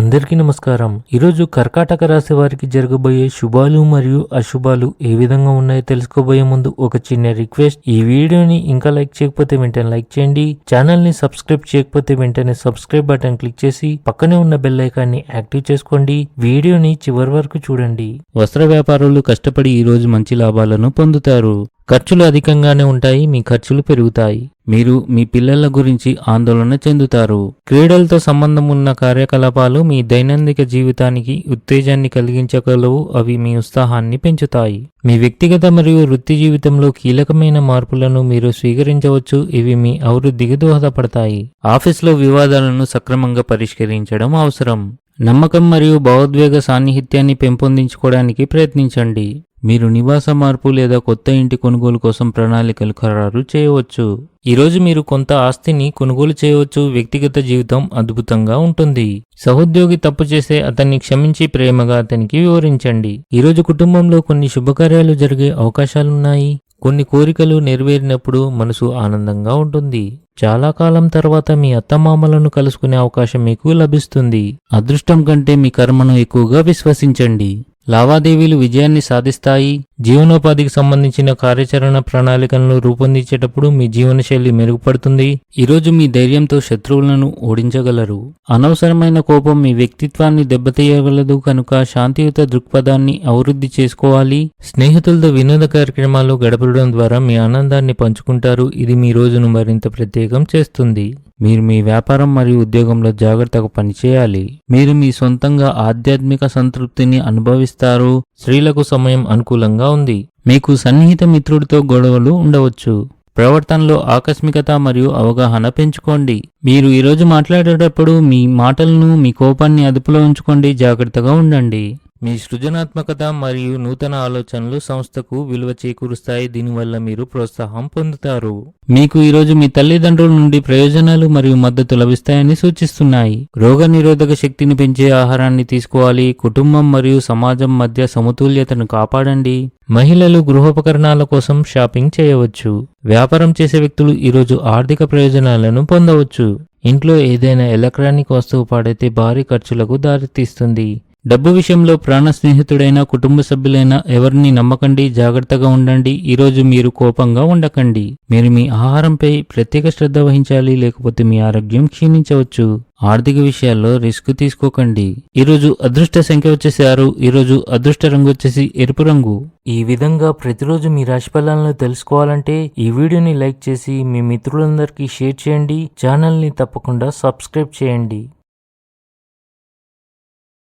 అందరికీ నమస్కారం. ఈరోజు కర్కాటక రాశి వారికి జరగబోయే శుభాలు మరియు అశుభాలు ఏ విధంగా ఉన్నాయో తెలుసుకోబోయే ముందు ఒక చిన్న రిక్వెస్ట్. ఈ వీడియోని ఇంకా లైక్ చేయకపోతే వెంటనే లైక్ చేయండి. ఛానల్ని సబ్స్క్రైబ్ చేయకపోతే వెంటనే సబ్స్క్రైబ్ బటన్ క్లిక్ చేసి పక్కనే ఉన్న బెల్ ఐకాన్ని యాక్టివ్ చేసుకోండి. వీడియోని చివరి వరకు చూడండి. వస్త్ర వ్యాపారులు కష్టపడి ఈ రోజు మంచి లాభాలను పొందుతారు. ఖర్చులు అధికంగానే ఉంటాయి మీ ఖర్చులు పెరుగుతాయి. మీరు మీ పిల్లల గురించి ఆందోళన చెందుతారు. క్రీడలతో సంబంధం ఉన్న కార్యకలాపాలు మీ దైనందిక జీవితానికి ఉత్తేజాన్ని కలిగించగలవు అవి మీ ఉత్సాహాన్ని పెంచుతాయి. మీ వ్యక్తిగత మరియు వృత్తి జీవితంలో కీలకమైన మార్పులను మీరు స్వీకరించవచ్చు ఇవి మీ అభివృద్ధికి దోహదపడతాయి. ఆఫీసులో వివాదాలను సక్రమంగా పరిష్కరించడం అవసరం. నమ్మకం మరియు భావోద్వేగ సాన్నిహిత్యాన్ని పెంపొందించుకోవడానికి ప్రయత్నించండి. మీరు నివాస మార్పు లేదా కొత్త ఇంటి కొనుగోలు కోసం ప్రణాళికలు ఖరారు చేయవచ్చు. ఈరోజు మీరు కొంత ఆస్తిని కొనుగోలు చేయవచ్చు. వ్యక్తిగత జీవితం అద్భుతంగా ఉంటుంది. సహోద్యోగి తప్పు చేస్తే అతన్ని క్షమించి ప్రేమగా అతనికి వివరించండి. ఈరోజు కుటుంబంలో కొన్ని శుభకార్యాలు జరిగే అవకాశాలున్నాయి. కొన్ని కోరికలు నెరవేరినప్పుడు మనసు ఆనందంగా ఉంటుంది. చాలా కాలం తర్వాత మీ అత్తమామలను కలుసుకునే అవకాశం మీకు లభిస్తుంది. అదృష్టం కంటే మీ కర్మను ఎక్కువగా విశ్వసించండి. లావాదేవీలు విజయాన్ని సాధిస్తాయి. జీవనోపాధికి సంబంధించిన కార్యాచరణ ప్రణాళికలను రూపొందించేటప్పుడు మీ జీవనశైలి మెరుగుపడుతుంది. ఈరోజు మీ ధైర్యంతో శత్రువులను ఓడించగలరు. అనవసరమైన కోపం మీ వ్యక్తిత్వాన్ని దెబ్బతీయగలదు కనుక శాంతియుత దృక్పథాన్ని అభివృద్ధి చేసుకోవాలి. స్నేహితులతో వినోద కార్యక్రమాలు గడపడం ద్వారా మీ ఆనందాన్ని పంచుకుంటారు. ఇది మీ రోజును మరింత ప్రత్యేకం చేస్తుంది. మీరు మీ వ్యాపారం మరియు ఉద్యోగంలో జాగ్రత్తగా పనిచేయాలి. మీరు మీ సొంతంగా ఆధ్యాత్మిక సంతృప్తిని అనుభవిస్తారు. స్త్రీలకు సమయం అనుకూలంగా ఉంది. మీకు సన్నిహిత మిత్రుడితో గొడవలు ఉండవచ్చు. ప్రవర్తనలో ఆకస్మికత మరియు అవగాహన పెంచుకోండి. మీరు ఈరోజు మాట్లాడేటప్పుడు మీ మాటలను మీ కోపాన్ని అదుపులో ఉంచుకోండి. జాగ్రత్తగా ఉండండి. మీ సృజనాత్మకత మరియు నూతన ఆలోచనలు సంస్థకు విలువ చేకూరుస్తాయి. దీనివల్ల మీరు ప్రోత్సాహం పొందుతారు. మీకు ఈరోజు మీ తల్లిదండ్రుల నుండి ప్రయోజనాలు మరియు మద్దతు లభిస్తాయని సూచిస్తున్నాయి. రోగ నిరోధక శక్తిని పెంచే ఆహారాన్ని తీసుకోవాలి. కుటుంబం మరియు సమాజం మధ్య సమతుల్యతను కాపాడండి. మహిళలు గృహోపకరణాల కోసం షాపింగ్ చేయవచ్చు. వ్యాపారం చేసే వ్యక్తులు ఈరోజు ఆర్థిక ప్రయోజనాలను పొందవచ్చు. ఇంట్లో ఏదైనా ఎలక్ట్రానిక్ వస్తువు పాడైతే భారీ ఖర్చులకు దారితీస్తుంది. డబ్బు విషయంలో ప్రాణ స్నేహితుడైన కుటుంబ సభ్యులైన ఎవరిని నమ్మకండి జాగ్రత్తగా ఉండండి. ఈరోజు మీరు కోపంగా ఉండకండి. మీరు మీ ఆహారంపై ప్రత్యేక శ్రద్ధ వహించాలి లేకపోతే మీ ఆరోగ్యం క్షీణించవచ్చు. ఆర్థిక విషయాల్లో రిస్క్ తీసుకోకండి. ఈరోజు అదృష్ట సంఖ్య వచ్చేసి ఆరు. ఈరోజు అదృష్ట రంగు వచ్చేసి ఎరుపు రంగు. ఈ విధంగా ప్రతిరోజు మీ రాశి ఫలాలను తెలుసుకోవాలంటే ఈ వీడియోని లైక్ చేసి మీ మిత్రులందరికీ షేర్ చేయండి. ఛానల్ని తప్పకుండా సబ్స్క్రైబ్ చేయండి.